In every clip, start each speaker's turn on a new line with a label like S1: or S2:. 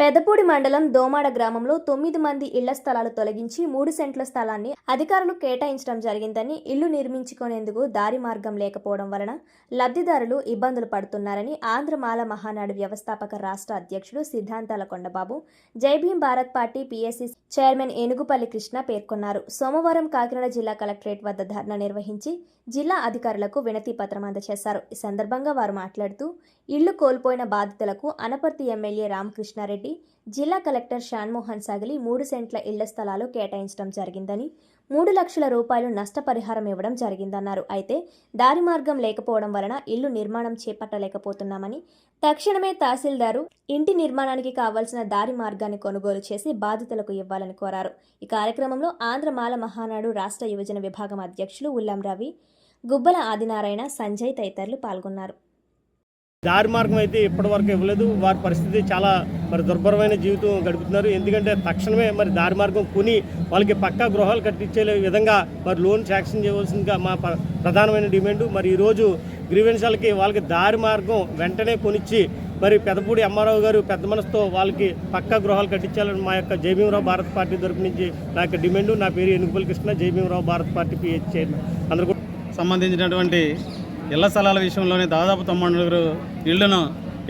S1: పెదపూడి మండలం దోమాడ గ్రామంలో తొమ్మిది మంది ఇళ్ళ స్థలాలు తొలగించి మూడు సెంట్ల స్థలాన్ని అధికారులు కేటాయించడం జరిగిందని ఇల్లు నిర్మించుకునేందుకు దారి మార్గం లేకపోవడం వలన లబ్ధిదారులు ఇబ్బందులు పడుతున్నారని ఆంధ్రమాల మహానాడు వ్యవస్థాపక రాష్ట్ర అధ్యక్షుడు సిద్ధాంతాల Kondababu Jaibhim Bharat party PSC chairman Enugupalli Krishna పేర్కొన్నారు. సోమవారం కాకినాడ జిల్లా కలెక్టరేట్ వద్ద ధర్నా నిర్వహించి జిల్లా అధికారులకు వినతి పత్రం అందజేశారు. ఈ సందర్భంగా వారు మాట్లాడుతూ ఇళ్ళు కోల్పోయిన బాధితులకు అనపర్తి ఎమ్మెల్యే రామకృష్ణారెడ్డి జిల్లా కలెక్టర్ షాన్మోహన్ సాగలి మూడు సెంట్ల ఇళ్ళ స్థలాలు కేటాయించడం జరిగిందని మూడు లక్షల రూపాయలు నష్టపరిహారం ఇవ్వడం జరిగిందన్నారు. అయితే దారి మార్గం లేకపోవడం వలన ఇల్లు నిర్మాణం చేపట్టలేకపోతున్నామని తక్షణమే తహసీల్దారు ఇంటి నిర్మాణానికి కావాల్సిన దారి మార్గాన్ని కొనుగోలు చేసి బాధితులకు ఇవ్వాలని కోరారు. ఈ కార్యక్రమంలో ఆంధ్రమాల మహానాడు రాష్ట్ర యువజన విభాగం అధ్యక్షులు ఉల్లం రవి గుబ్బల ఆదినారాయణ సంజయ్ తదితరులు పాల్గొన్నారు.
S2: దారి మార్గం అయితే ఇప్పటివరకు ఇవ్వలేదు. వారి పరిస్థితి చాలా మరి దుర్భరమైన జీవితం గడుపుతున్నారు. ఎందుకంటే తక్షణమే మరి దారి మార్గం కొని వాళ్ళకి పక్కా గృహాలు కట్టించే విధంగా మరి లోన్ శాంక్షన్ చేయవలసిందిగా మా ప్రధానమైన డిమాండ్. మరి ఈరోజు గ్రీవెన్సాలకి వాళ్ళకి దారి మార్గం వెంటనే కొనిచ్చి మరి పెదపూడి అమ్మారావు గారు పెద్ద మనసుతో వాళ్ళకి పక్కా గృహాలు కట్టించాలని మా యొక్క జయభీమరావు భారత్ పార్టీ తరపు నుంచి నా యొక్క డిమాండ్. నా పేరు Enugupalli Krishna. Jayabhimarao Bharat party PH chairman. అందరూ
S3: సంబంధించినటువంటి ఇళ్ళ స్థలాల విషయంలోనే దాదాపు తొమ్మిది నలుగురు ఇళ్ళను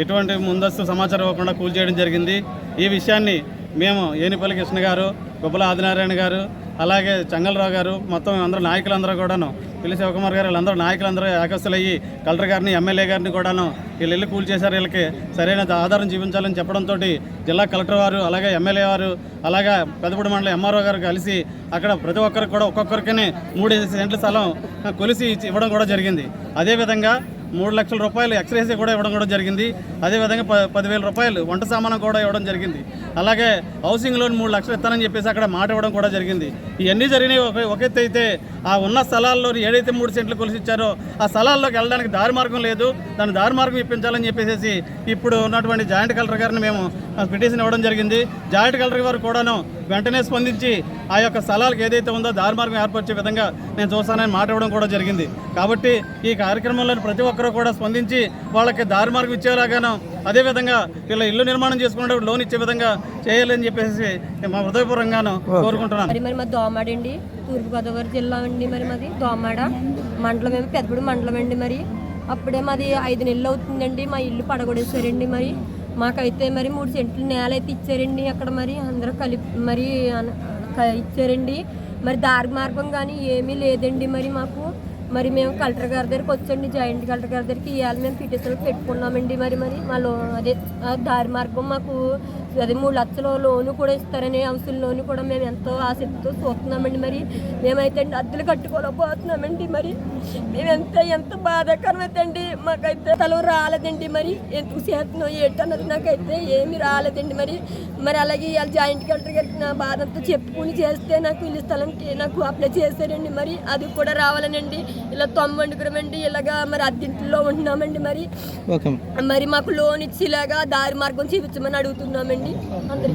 S3: ఎటువంటి ముందస్తు సమాచారం ఇవ్వకుండా కూల్చేయడం జరిగింది. ఈ విషయాన్ని మేము ఏనిపల్లి కృష్ణ గారు గుబ్బల ఆదినారాయణ గారు అలాగే చంగలరావు గారు మొత్తం అందరూ నాయకులందరూ కూడాను పిల్లి శివకుమార్ గారు వీళ్ళందరూ నాయకులందరూ ఏకస్తులయ్యి కలెక్టర్ గారిని ఎమ్మెల్యే గారిని కూడాను వీళ్ళు ఇల్లు కూల్ చేశారు. వీళ్ళకి సరైన ఆధారం చూపించాలని చెప్పడంతో జిల్లా కలెక్టర్ వారు అలాగే ఎమ్మెల్యే వారు అలాగే పెద్దపూడి మండలం ఎంఆర్ఓ గారు కలిసి అక్కడ ప్రతి ఒక్కరికి కూడా ఒక్కొక్కరికి మూడు సెంట్ల స్థలం కొలిసి ఇచ్చి- ఇవ్వడం కూడా జరిగింది. అదేవిధంగా మూడు లక్షల రూపాయలు ఎక్స్రేసీ కూడా ఇవ్వడం కూడా జరిగింది. అదేవిధంగా ప పదివేల రూపాయలు వంట సామానం కూడా ఇవ్వడం జరిగింది. అలాగే హౌసింగ్ లోన్ మూడు లక్షలు ఇస్తానని చెప్పేసి అక్కడ మాట ఇవ్వడం కూడా జరిగింది. ఇవన్నీ జరిగినాయి. ఒక ఒక అయితే ఆ ఉన్న స్థలాల్లో ఏదైతే మూడు సెంట్లు కొలిసి ఇచ్చారో ఆ స్థలాల్లోకి వెళ్ళడానికి దారి మార్గం లేదు. దాని దారి మార్గం ఇప్పించాలని చెప్పేసి ఇప్పుడు ఉన్నటువంటి జాయింట్ కలెక్టర్ గారిని మేము పిటిషన్ ఇవ్వడం జరిగింది. జాయింట్ కలెక్టర్ గారు కూడాను వెంటనే స్పందించి ఆ యొక్క స్థలాలకు ఏదైతే ఉందో దారి మార్గం ఏర్పరిచే విధంగా నేను చూస్తానని మాట ఇవ్వడం కూడా జరిగింది. కాబట్టి ఈ కార్యక్రమంలో ప్రతి ఒక్కరూ కూడా స్పందించి వాళ్ళకి దారి మార్గం ఇచ్చేలాగాను అదేవిధంగా వీళ్ళ ఇల్లు నిర్మాణం చేసుకునే లోన్ ఇచ్చే విధంగా చేయాలని చెప్పేసి మా హృదయపూర్వకంగాను కోరుకుంటున్నాను.
S4: మరి మరి తూర్పుగోదావరి జిల్లా అండి మరి మాది. దోమాడ. మండలం ఏమి పెద్దపూడి మండలం అండి మరి. అప్పుడే మాది ఐదు నెలలు అవుతుందండి. మా ఇల్లు పడగొడేశారండి మరి. మాకైతే మరి మూడు సెంట్లు నేల అయితే ఇచ్చారండి అక్కడ మరి. అందరూ కలిపి మరి అన- ఇచ్చారండి. మరి దారి మార్గం కానీ ఏమీ లేదండి మరి మాకు. మరి మేము కలెక్టర్ గారి దగ్గరికి వచ్చండి జాయింట్ కలెక్టర్ గారి దగ్గరికి ఇవాళ మేము పిటిషన్లు పెట్టుకున్నామండి మరి మరి మా లో అదే దారి మార్గం మాకు అదే మూడు లక్షల లోను కూడా ఇస్తారని హౌసింగ్ లోను కూడా మేము ఎంతో ఆసక్తితో చూస్తున్నామండి మరి. మేమైతే అండి అద్దెలు కట్టుకోలేకపోతున్నామండి మరి. మేము ఎంత ఎంత బాధాకరమైతే అండి మాకైతే తల రాలేదండి మరి. ఎందుకు చేస్తున్నాం ఏంటన్నది నాకైతే ఏమి రాలేదండి మరి. మరి అలాగే ఇవాళ జాయింట్ కలెక్టర్ గారికి నా బాధ అంతా చెప్పుకుని చేస్తే నాకు ఇల్లు స్థలంకి నాకు అప్లై చేశారండి మరి. అది కూడా రావాలనండి. ఇలా తొమ్మండుకురమండి ఇలాగా మరి అద్దెంట్లో ఉంటున్నామండి మరి. మరి మాకు లోన్ ఇచ్చి ఇలాగా దారి మార్గం చూపించమని అడుగుతున్నామండి. అందరికీ